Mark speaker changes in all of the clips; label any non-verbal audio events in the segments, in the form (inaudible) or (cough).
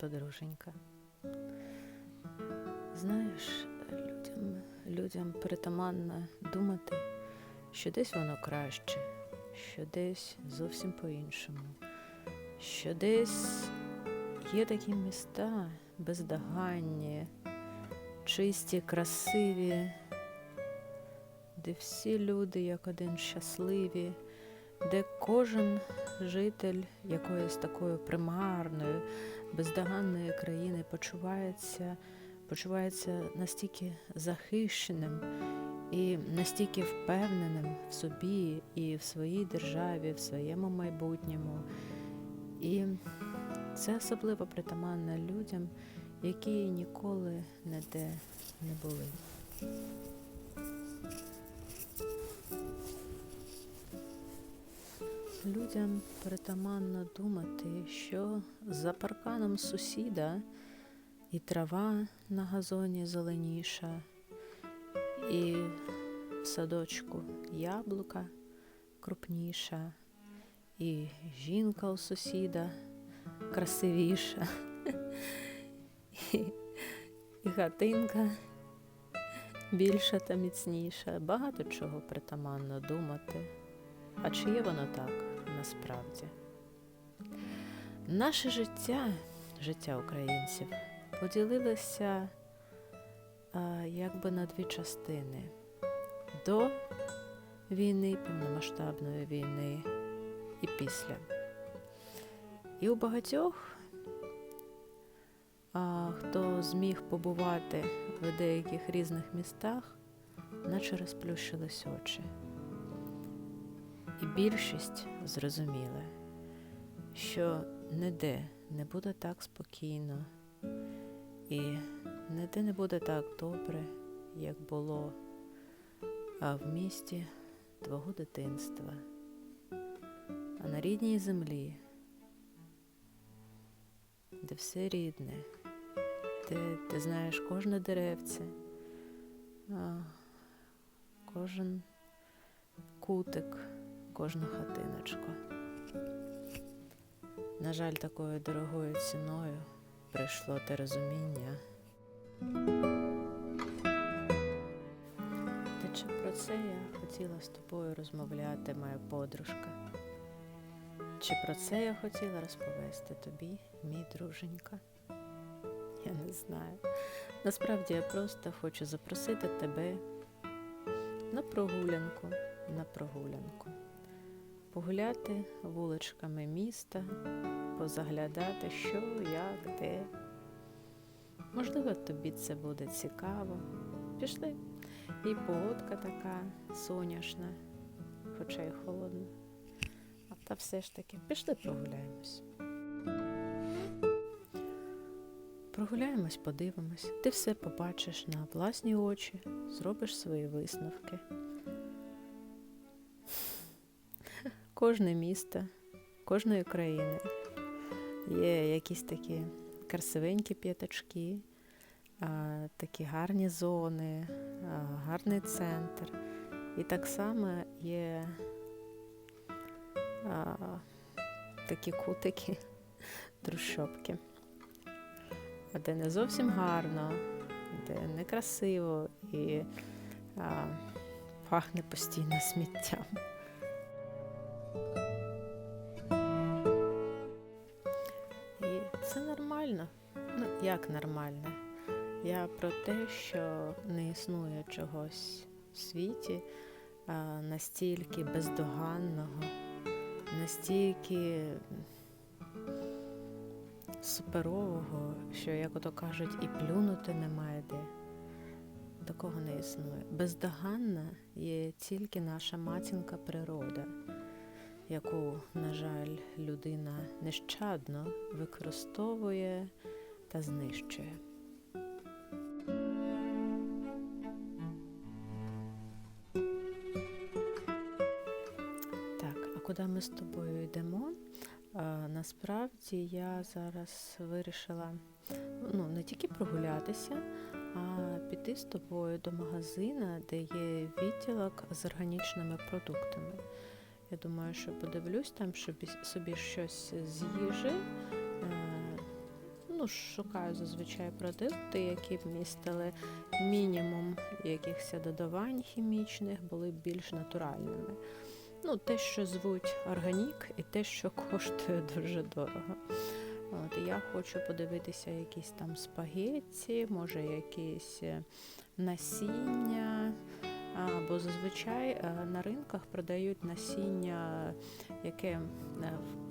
Speaker 1: подруженька. Знаєш, людям, людям притаманно думати, що десь воно краще, що десь зовсім по-іншому, що десь є такі міста бездоганні, чисті, красиві, де всі люди як один щасливі, де кожен житель якоїсь такої примарної, бездоганної країни почувається, почувається настільки захищеним і настільки впевненим в собі і в своїй державі, в своєму майбутньому. І це особливо притаманно людям, які ніколи ніде не були. Людям притаманно думати, що за парканом сусіда і трава на газоні зеленіша, і в садочку яблука крупніша, і жінка у сусіда красивіша, (laughs) і, хатинка більша та міцніша. Багато чого притаманно думати. А чи є воно так насправді? Наше життя, життя українців, поділилося а, якби на дві частини: до війни, повномасштабної війни і після. І у багатьох, а, хто зміг побувати в деяких різних містах, наче розплющились очі. І більшість зрозуміла, що ніде не буде так спокійно, і ніде не буде так добре, як було а в місті твого дитинства, а на рідній землі, де все рідне, де ти знаєш кожне деревце, кожен кутик кожну хатиночку. На жаль, такою дорогою ціною прийшло те розуміння. Та чи про це я хотіла з тобою розмовляти, моя подружка? Чи про це я хотіла розповісти тобі, мій друженька? Я не знаю. Насправді я просто хочу запросити тебе на прогулянку, на прогулянку погуляти вуличками міста, позаглядати, що, як, де. Можливо, тобі це буде цікаво. Пішли. І погодка така соняшна, хоча й холодна. А та все ж таки, пішли прогуляємось. Прогуляємось, подивимось. Ти все побачиш на власні очі, зробиш свої висновки. Кожне місто, кожної країни є якісь такі красивенькі п'ятачки, такі гарні зони, гарний центр. І так само є такі кутики, (laughs) трущобки, де не зовсім гарно, де некрасиво і пахне постійно сміттям. І це нормально. Ну, як нормально? Я про те, що не існує чогось в світі настільки бездоганного, настільки суперового, що, як ото кажуть, і плюнути немає де. Такого не існує. Бездоганна є тільки наша матінка природа яку, на жаль, людина нещадно використовує та знищує. Так, а куди ми з тобою йдемо? Насправді я зараз вирішила ну, не тільки прогулятися, а піти з тобою до магазина, де є відділок з органічними продуктами. Я думаю, що подивлюсь там собі, собі щось з їжі, е, ну, шукаю зазвичай продукти, які б містили мінімум якихось додавань хімічних, були б більш натуральними. Ну, те, що звуть органік, і те, що (laughs) коштує дуже дорого. От, я хочу подивитися якісь там спагетті, може якісь е, насіння. Бо зазвичай е, на ринках продають насіння, яке е,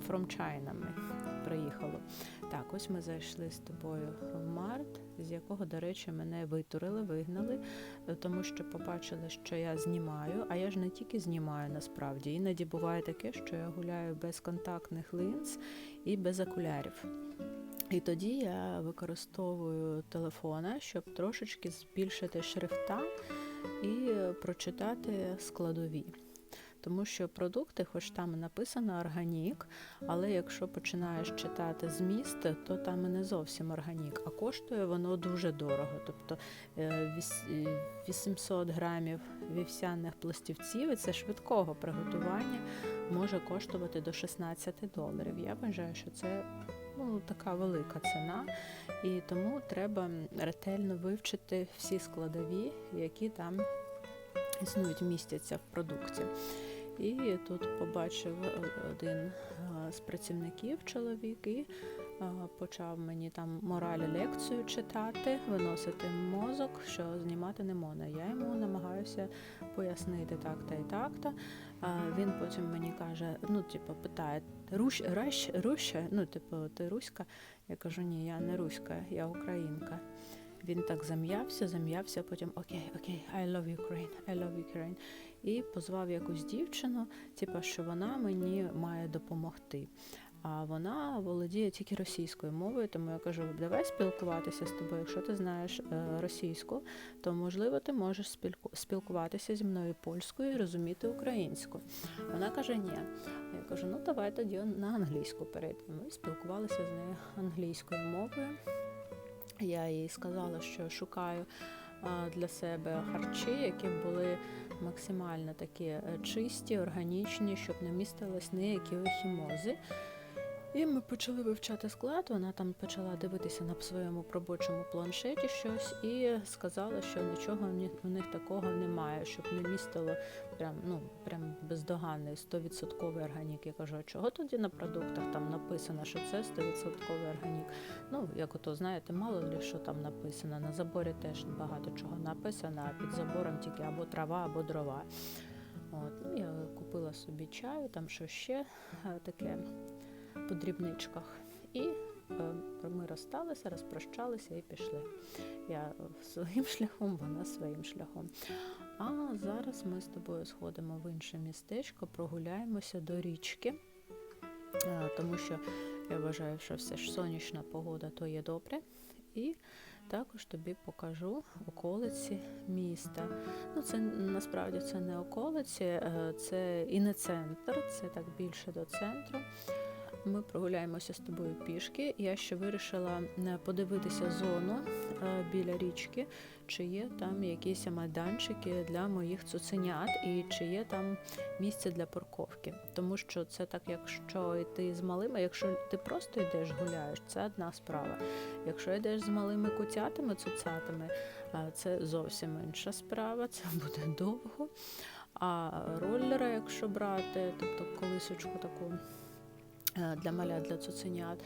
Speaker 1: from China приїхало. Так, ось ми зайшли з тобою в март, з якого, до речі, мене витурили, вигнали, е, тому що побачили, що я знімаю, а я ж не тільки знімаю насправді. Іноді буває таке, що я гуляю без контактних лінз і без окулярів. І тоді я використовую телефона, щоб трошечки збільшити шрифта і прочитати складові. Тому що продукти, хоч там написано органік, але якщо починаєш читати зміст, то там і не зовсім органік, а коштує воно дуже дорого. Тобто е, віс- е, 800 грамів вівсяних пластівців, і це швидкого приготування, може коштувати до 16 доларів. Я вважаю, що це ну, така велика ціна, і тому треба ретельно вивчити всі складові, які там існують, містяться в продукті. І тут побачив один з працівників чоловік і почав мені там моралі лекцію читати, виносити мозок, що знімати не можна. Я йому намагаюся пояснити так-то і так-то. Він потім мені каже: ну, типу, питає, Русь, Ращ, Руща? Ну, типу, ти руська? Я кажу, ні, я не руська, я українка. Він так зам'явся, зам'явся, потім окей, окей, I love Ukraine, I love Ukraine. І позвав якусь дівчину, типу, що вона мені має допомогти. А вона володіє тільки російською мовою, тому я кажу, давай спілкуватися з тобою. Якщо ти знаєш е, російську, то можливо ти можеш спілкуватися зі мною польською і розуміти українську. Вона каже, ні. Я кажу, ну давай тоді на англійську перейдемо. І спілкувалися з нею англійською мовою. Я їй сказала, що шукаю для себе харчі, які були максимально такі е, чисті, органічні, щоб не містились ніякі хімози. І ми почали вивчати склад. Вона там почала дивитися на своєму робочому планшеті щось і сказала, що нічого в них, такого немає, щоб не містило прям, ну, прям бездоганний 100% органік. Я кажу, а чого тоді на продуктах там написано, що це 100% органік? Ну, як ото знаєте, мало ли що там написано. На заборі теж багато чого написано, а під забором тільки або трава, або дрова. От, ну, я купила собі чаю, там що ще таке по дрібничках. І е, ми розсталися, розпрощалися і пішли. Я своїм (laughs) шляхом, вона своїм шляхом. А зараз ми з тобою сходимо в інше містечко, прогуляємося до річки, Е, тому що я вважаю, що все ж сонячна погода, то є добре. І також тобі покажу околиці міста. Ну, це насправді це не околиці, е, це і не центр, це так більше до центру. Ми прогуляємося з тобою пішки. Я ще вирішила подивитися зону е, біля річки, чи є там якісь майданчики для моїх цуценят, і чи є там місце для парковки. Тому що це так, якщо йти з малими, якщо ти просто йдеш гуляєш, це одна справа. Якщо йдеш з малими кутятами, цуцятами, е, це зовсім інша справа, це буде довго. А роллера, якщо брати, тобто колисочку таку для маля, для цуценят,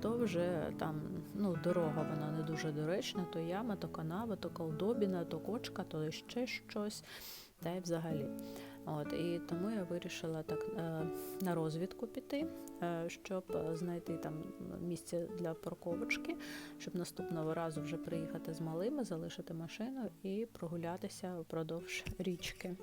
Speaker 1: то вже там ну, дорога вона не дуже доречна, то яма, то канава, то колдобіна, то кочка, то ще щось, та й взагалі. От, і тому я вирішила так е, на розвідку піти, е, щоб е, знайти там місце для парковочки, щоб наступного разу вже приїхати з малими, залишити машину і прогулятися впродовж річки.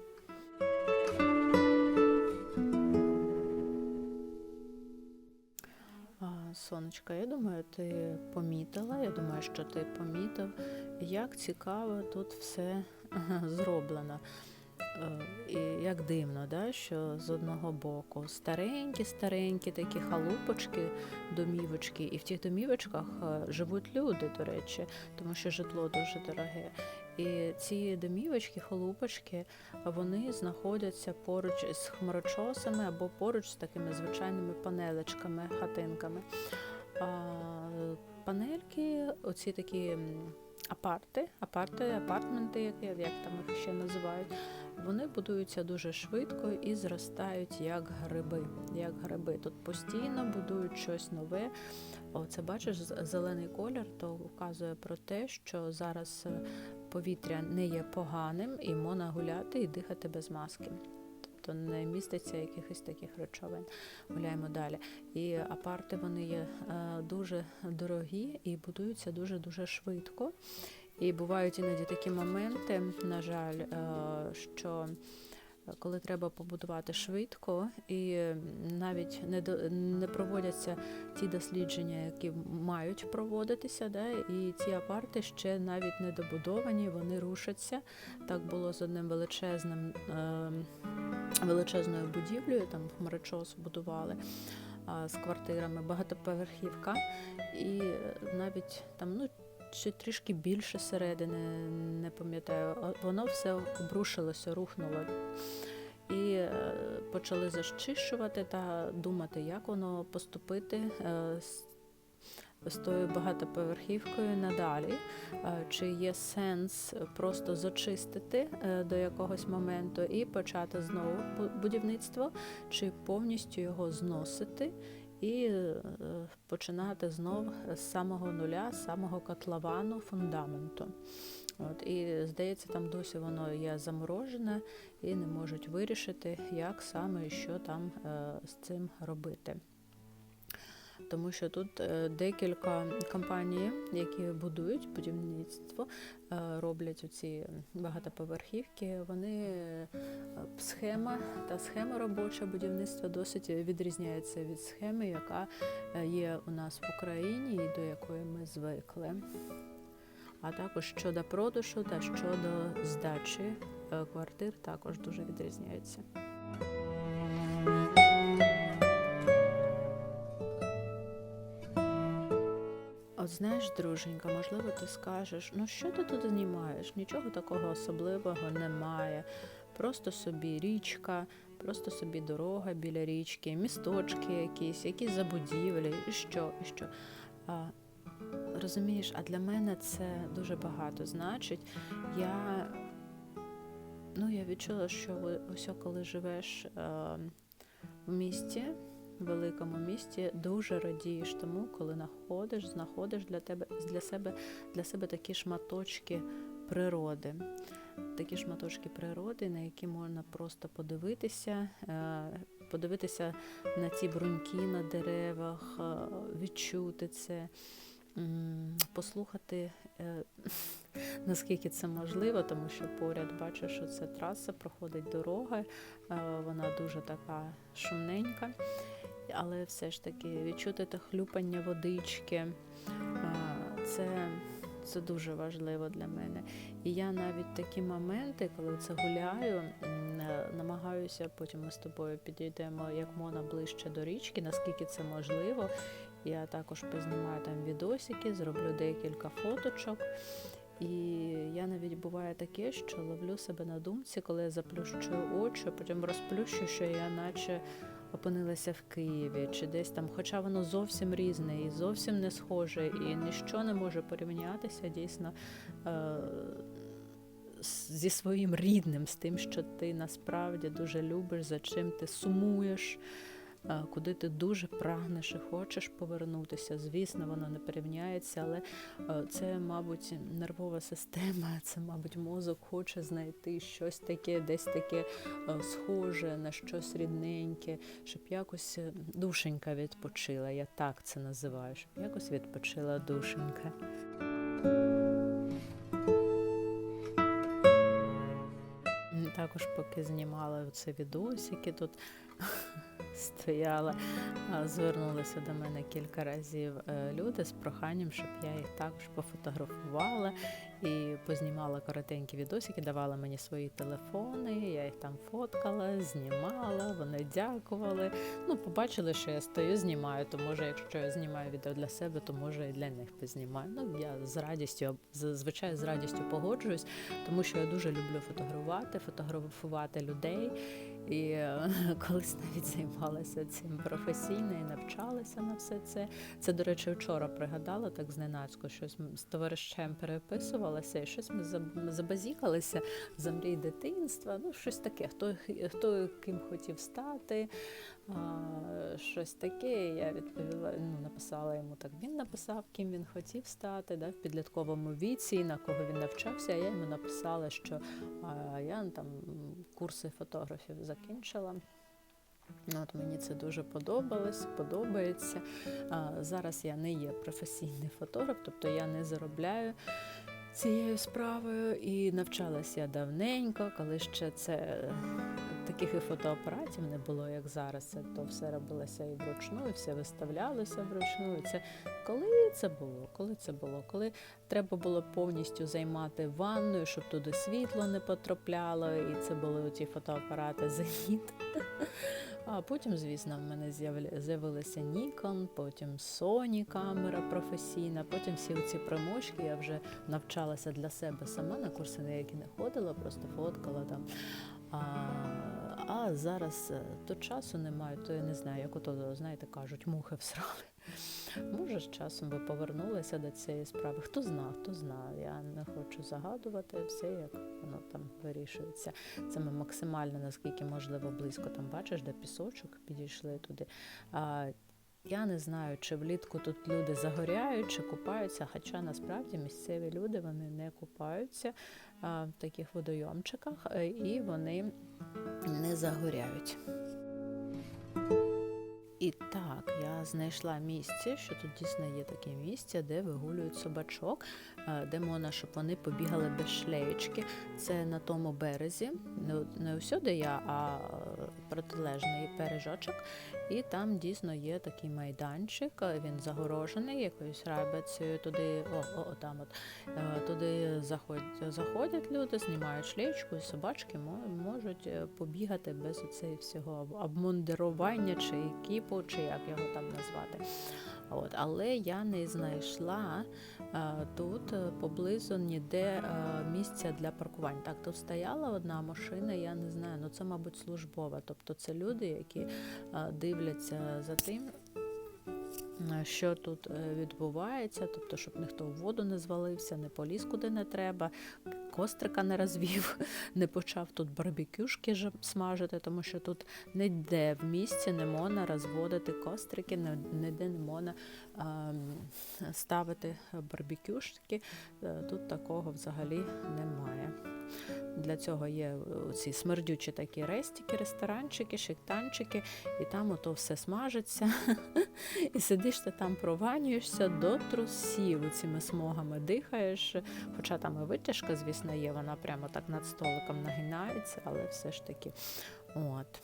Speaker 1: Сонечка, я думаю, ти помітила, я думаю, що ти помітив, як цікаво тут все (laughs) зроблено. Е, як дивно, да, що з одного боку старенькі-старенькі такі халупочки, домівочки, і в тих домівочках е, живуть люди, до речі, тому що житло дуже дороге. І ці домівочки, халупочки, вони знаходяться поруч з хмарочосами або поруч з такими звичайними панелечками, хатинками. А, панельки, оці такі апарти, апарти, апартменти, як, як там їх ще називають, вони будуються дуже швидко і зростають як гриби. Як гриби. Тут постійно будують щось нове. Оце бачиш, зелений колір, то вказує про те, що зараз е, повітря не є поганим і можна гуляти і дихати без маски. Тобто не міститься якихось таких речовин. Гуляємо далі. І апарти вони є е, дуже дорогі і будуються дуже дуже швидко. І бувають іноді такі моменти, на жаль, е, що коли треба побудувати швидко, і навіть не до не проводяться ті дослідження, які мають проводитися, да, і ці апарти ще навіть не добудовані, вони рушаться. Так було з одним величезним е, величезною будівлею, там Хмарочос будували з квартирами, багатоповерхівка, і е, навіть там, ну. Чи трішки більше середини, не пам'ятаю, воно все обрушилося, рухнуло. І е, почали защищувати та думати, як воно поступити е, з, тою багатоповерхівкою надалі. Е, Чи є сенс просто зачистити до якогось моменту і почати знову будівництво, чи повністю його зносити і е, починати знов з самого нуля, з самого котловану фундаменту. От, і здається, там досі воно є заморожене і не можуть вирішити, як саме і що там е, з цим робити. Тому що тут е, декілька компаній, які будують будівництво, е, роблять оці багатоповерхівки. Вони е, схема та схема робоча будівництва досить відрізняється від схеми, яка є у нас в Україні і до якої ми звикли. А також щодо продажу та щодо здачі квартир також дуже відрізняються. От знаєш, друженька, можливо, ти скажеш, ну що ти тут знімаєш? Нічого такого особливого немає. Просто собі річка, просто собі дорога біля річки, місточки якісь, якісь забудівлі, і що, і що. А, розумієш, а для мене це дуже багато значить. Я, ну, я відчула, що ось коли живеш е, в місті, великому місті, дуже радієш тому, коли знаходиш, знаходиш для тебе для себе для себе такі шматочки природи. Такі шматочки природи, на які можна просто подивитися, е, подивитися на ці бруньки на деревах, е, відчути це, послухати, е, (laughs) наскільки це можливо, тому що поряд бачиш, що це траса, проходить дорога, вона дуже така шумненька, але все ж таки відчути те хлюпання водички. Це, це дуже важливо для мене. І я навіть такі моменти, коли це гуляю, е, намагаюся, потім ми з тобою підійдемо як можна ближче до річки, наскільки це можливо. Я також познімаю там відосики, зроблю декілька фоточок. І я навіть буває таке, що ловлю себе на думці, коли я заплющую очі, потім розплющу, що я наче опинилася в Києві чи десь там, хоча воно зовсім різне і зовсім не схоже, і ніщо не може порівнятися дійсно е- зі своїм рідним, з тим, що ти насправді дуже любиш, за чим ти сумуєш. Е, Куди ти дуже прагнеш і хочеш повернутися. Звісно, воно не порівняється, але е, це, мабуть, нервова система, (laughs) це, мабуть, мозок хоче знайти щось таке, десь таке е, схоже на щось рідненьке, щоб якось душенька відпочила. Я так це називаю, щоб якось відпочила душенька. Також поки знімала це відосики, тут (laughs) стояла, звернулися до мене кілька разів е, люди з проханням, щоб я їх також пофотографувала і познімала коротенькі відосики, давала мені свої телефони, я їх там фоткала, знімала, вони дякували. Ну, побачили, що я стою, знімаю, то може, якщо я знімаю відео для себе, то може і для них познімаю. Ну, я з радістю, зазвичай з радістю погоджуюсь, тому що я дуже люблю фотографувати, фотографувати людей. І е, (laughs) колись навіть займалася цим професійно і навчалася на все це. Це, до речі, вчора пригадала так зненацько, щось з товаришем переписувалася, і щось ми забазікалися за мрій дитинства. Ну, щось таке. Хто, хто ким хотів стати, а, щось таке. Я відповіла, ну, написала йому так. Він написав, ким він хотів стати, да, в підлітковому віці, на кого він навчався. А я йому написала, що а, я там курси фотографів закінчила. От мені це дуже подобалось, подобається. А, зараз я не є професійний фотограф, тобто я не заробляю цією справою і навчалася давненько, коли ще це таких і фотоапаратів не було, як зараз. Це то все робилося і вручну, і все виставлялося вручну. І це коли це було? Коли це було? Коли треба було повністю займати ванною, щоб туди світло не потрапляло, і це були ті фотоапарати Зеніт. А потім, звісно, в мене з'явилася Nikon, потім Sony камера професійна, потім всі ці примочки я вже навчалася для себе сама на курси, на які не ходила, просто фоткала там. А, а зараз е, то часу немає, то я не знаю, як ото, знаєте, кажуть, мухи всрали. Може, з часом би повернулася до цієї справи. Хто зна, хто зна. Я не хочу загадувати все, як воно там вирішується. Це ми максимально, наскільки можливо, близько там бачиш, де пісочок підійшли туди. А, я не знаю, чи влітку тут люди загоряють, чи купаються, хоча насправді місцеві люди вони не купаються а, в таких водойомчиках е, і вони не загоряють. І так, я знайшла місце, що тут дійсно є таке місце, де вигулюють собачок, е, де можна, щоб вони побігали без шлеєчки. Це на тому березі, не, усюди я, а е, протилежний бережочок. І там дійсно є такий майданчик, е, він загорожений якоюсь рабицею. Туди, о, о, о, там от, е, туди заходять, заходять люди, знімають шлічку, і собачки мо- можуть е, побігати без цього всього обмундирування чи кіпу, чи як його там назвати. От, але я не знайшла е, тут е, поблизу ніде е, місця для паркувань. Так, тут стояла одна машина, я не знаю, ну це, мабуть, службова. Тобто це люди, які дивляться за тим, що тут відбувається, тобто, щоб ніхто в воду не звалився, не поліз куди не треба, кострика не розвів, (laughs) не почав тут барбекюшки смажити, тому що тут ніде в місті не можна розводити кострики, не ніде не можна ставити барбекюшки. Е, Тут такого взагалі немає. Для цього є е, ці смердючі такі рестики, ресторанчики, шиктанчики, і там ото все смажиться. (laughs) І сидиш ти там прованюєшся до трусів, цими смогами дихаєш. Хоча там і витяжка, звісно, є, вона прямо так над столиком нагинається, але все ж таки. От.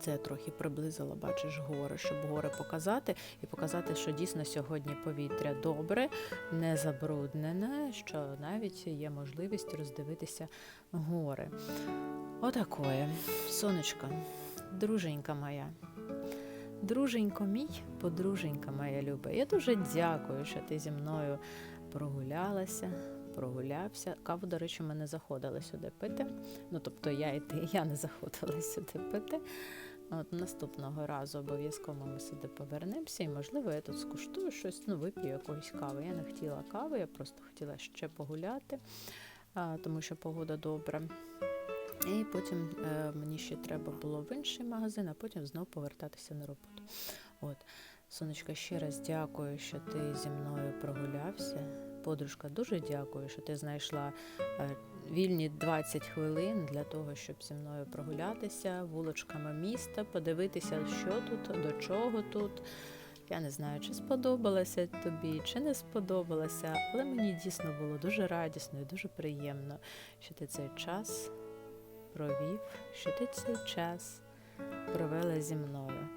Speaker 1: Це трохи приблизила, бачиш, гори, щоб гори показати, і показати, що дійсно сьогодні повітря добре, не забруднене, що навіть є можливість роздивитися гори. Отакое. Сонечко, друженька моя. Друженько мій, подруженька моя люба. Я дуже дякую, що ти зі мною прогулялася, прогулявся. Каву, до речі, ми не заходили сюди пити. Ну, тобто я і ти, я не заходила сюди пити. От наступного разу обов'язково ми сюди повернемося, і можливо я тут скуштую щось, ну вип'ю якоїсь кави. Я не хотіла кави, я просто хотіла ще погуляти, тому що погода добра. І потім е, мені ще треба було в інший магазин, а потім знову повертатися на роботу. От, сонечка, ще раз дякую, що ти зі мною прогулявся. Подружка, дуже дякую, що ти знайшла е, вільні 20 хвилин для того, щоб зі мною прогулятися вуличками міста, подивитися, що тут, до чого тут. Я не знаю, чи сподобалося тобі, чи не сподобалося, але мені дійсно було дуже радісно і дуже приємно, що ти цей час провів, що ти цей час провела зі мною.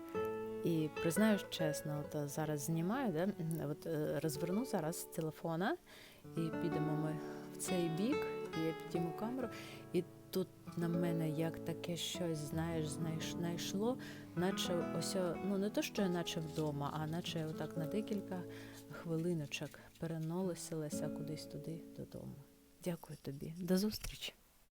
Speaker 1: І признаюсь чесно, от е, зараз знімаю, да? от е, розверну зараз телефона і підемо ми в цей бік, і я підійму камеру, і тут на мене як таке щось, знаєш, знайш- знайшло, наче ось, ну не то, що я наче вдома, а наче отак на декілька хвилиночок переносилася кудись туди додому. Дякую тобі. До зустрічі!